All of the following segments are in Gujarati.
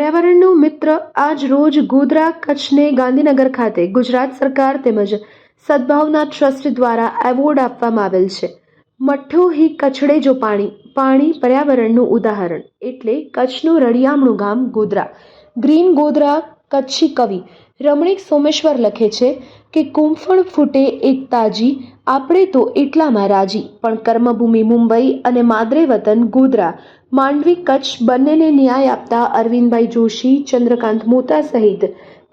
પર્યાવરણનું મિત્ર આજ રોજ ગોધરા, કચ્છને ગાંધીનગર ખાતે ગુજરાત સરકાર તેમજ સદભાવના ટ્રસ્ટ દ્વારા એવોર્ડ આપવામાં આવેલ છે. મઠ્ઠો હી કચડે જો પાણી પાણી પર્યાવરણનું ઉદાહરણ. એટલે કચ્છનું રળિયામણું ગામ ગોધરા. ગ્રીન ગોધરા, કચ્છી કવિ. રમણીક સોમેશ્વર લખે છે કે કુંફણ ફૂટે એક તાજી આપણે તો એટલામાં રાજી, પણ કર્મભૂમિ મુંબઈ અને માદરે વતન ગોધરા, માંડવી કચ્છ બંનેને ન્યાય આપતા અરવિંદભાઈ જોશી, ચંદ્રકાંત મોતા સહિત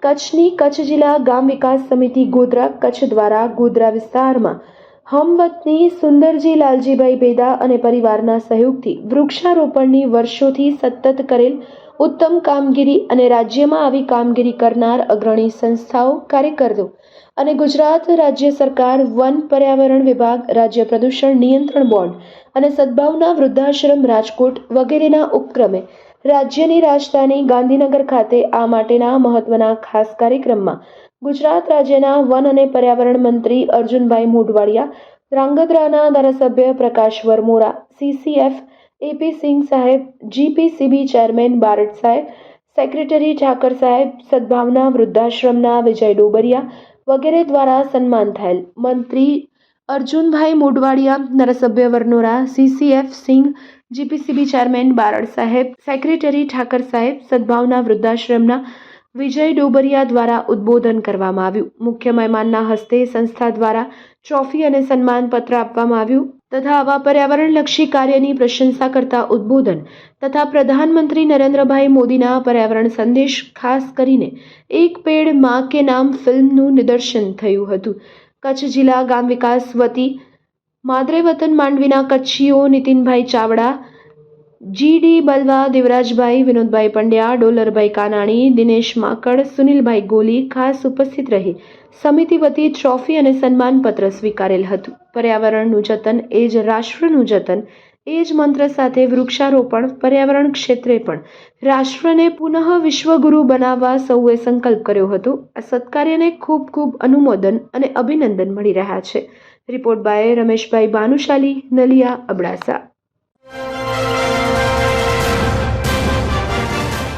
કચ્છની કચ્છ જિલ્લા ગામ વિકાસ સમિતિ ગોધરા કચ્છ દ્વારા ગોધરા વિસ્તારમાં હમવતની સુંદરજી લાલજીભાઈ બેદા અને પરિવારના સહયોગથી વૃક્ષારોપણની વર્ષોથી સતત કરેલ ઉત્તમ કામગીરી અને રાજ્યમાં આવી કામગીરી કરનાર અગ્રણી સંસ્થાઓ કાર્યકરો અને ગુજરાત રાજ્ય સરકાર, વન પર્યાવરણ વિભાગ, રાજ્ય પ્રદૂષણ નિયંત્રણ બોર્ડ અને સદભાવના વૃદ્ધાશ્રમ, રાજકોટ વગેરેના ઉપક્રમે રાજ્યની રાજધાની ગાંધીનગર ખાતે આ માટેના મહત્વના ખાસ કાર્યક્રમમાં ગુજરાત રાજ્યના વન અને પર્યાવરણ મંત્રી અર્જુનભાઈ મોઢવાડિયા ધ્રાંગધ્રાના ધારાસભ્ય પ્રકાશ વરમોરા, સીસીએફ એપી સિંહ સાહેબ, જીપીસીબી ચેરમેન બારડ સાહેબ, સેક્રેટરી ઠાકર સાહેબ, સદભાવના વૃદ્ધાશ્રમના વિજય ડોબરિયા વગેરે દ્વારા સન્માન થયેલ મંત્રી અર્જુનભાઈ મોઢવાડિયા ધારાસભ્ય Varnora CCF Singh GPCB chairman Barad સાહેબ, સેક્રેટરી ઠાકર સાહેબ, સદભાવના વૃદ્ધાશ્રમના વિજય ડોબરિયા દ્વારા ઉદ્બોધન કરવામાં આવ્યું. મુખ્ય મહેમાનના હસ્તે સંસ્થા દ્વારા ટ્રોફી અને સન્માનપત્ર આપવામાં આવ્યું તથા આવા પર્યાવરણલક્ષી કાર્યની પ્રશંસા કરતા ઉદ્બોધન તથા પ્રધાનમંત્રી નરેન્દ્રભાઈ મોદીના પર્યાવરણ સંદેશ ખાસ કરીને એક પેડમાં કે નામ ફિલ્મનું નિદર્શન થયું હતું. કચ્છ જિલ્લા ગામ વિકાસ વતી માદરે વતન માંડવીના કચ્છીઓ નીતિનભાઈ ચાવડા, જી ડી બલવા, દેવરાજભાઈ, વિનોદભાઈ પંડ્યા, ડોલરભાઈ કાનાણી, દિનેશ માકડ, સુનિલભાઈ ગોલી ખાસ ઉપસ્થિત રહી. સમિતિ વતી ટ્રોફી અને સન્માનપત્ર સ્વીકારેલ હતું. પર્યાવરણનું જતન એ જ રાષ્ટ્રનું જતન. એ જ મંત્ર સાથે વૃક્ષારોપણ, પર્યાવરણ ક્ષેત્રે પણ. રાષ્ટ્રને પુનઃ વિશ્વગુરુ બનાવવા સૌએ સંકલ્પ કર્યો હતો. આ સત્કાર્યને ખૂબ ખૂબ અનુમોદન અને અભિનંદન મળી રહ્યા છે. Report by Rameshbhai Bhanushali Naliya Abdasa.